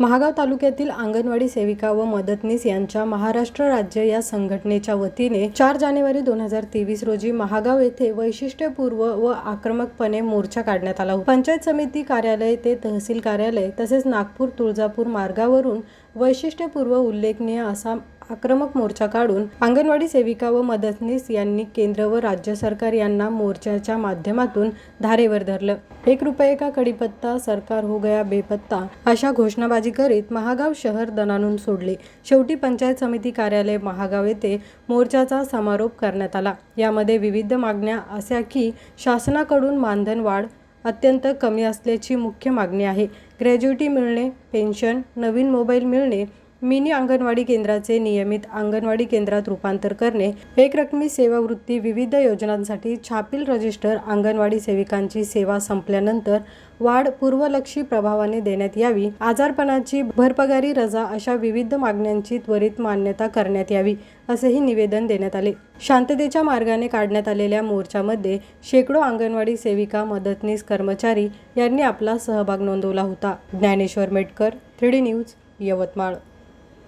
महागाव तालुक्यातील अंगणवाडी सेविका व मदतनीस यांच्या महाराष्ट्र राज्य या संघटनेच्या वतीने चार जानेवारी दोन हजार तेवीस रोजी महागाव येथे वैशिष्ट्यपूर्व व आक्रमकपणे मोर्चा काढण्यात आला. पंचायत समिती कार्यालय ते तहसील कार्यालय तसेच नागपूर तुळजापूर मार्गावरून वैशिष्ट्यपूर्व उल्लेखनीय असा आक्रमक मोर्चा काढून अंगणवाडी सेविका व मदतनीस यांनी केंद्र व राज्य सरकार यांना मोर्चाच्या माध्यमातून धारेवर धरलं. एक रुपये का कडीपत्ता सरकार हो गया बेपत्ता अशा घोषणाबाजी करीत महागाव शहर दणानून सोडले. शेवटी पंचायत समिती कार्यालय महागाव येथे मोर्चाचा समारोप करण्यात आला. यामध्ये विविध मागण्या अशा की शासनाकडून मानधन वाढ अत्यंत कमी असल्याची मुख्य मागणी आहे. ग्रॅज्युटी मिळणे पेन्शन नवीन मोबाईल मिळणे मिनी अंगणवाडी केंद्राचे नियमित अंगणवाडी केंद्रात रूपांतर करणे एकरकमी सेवावृत्ती विविध योजनांसाठी छापील रजिस्टर अंगणवाडी सेविकांची सेवा संपल्यानंतर वाढ पूर्वलक्षी प्रभावाने देण्यात यावी. आजारपणाची भरपगारी रजा अशा विविध मागण्यांची त्वरित मान्यता करण्यात यावी असेही निवेदन देण्यात आले. शांततेच्या मार्गाने काढण्यात आलेल्या मोर्चामध्ये शेकडो अंगणवाडी सेविका मदतनीस कर्मचारी यांनी आपला सहभाग नोंदवला होता. Dnyaneshwar Metkar three news Yavatmal.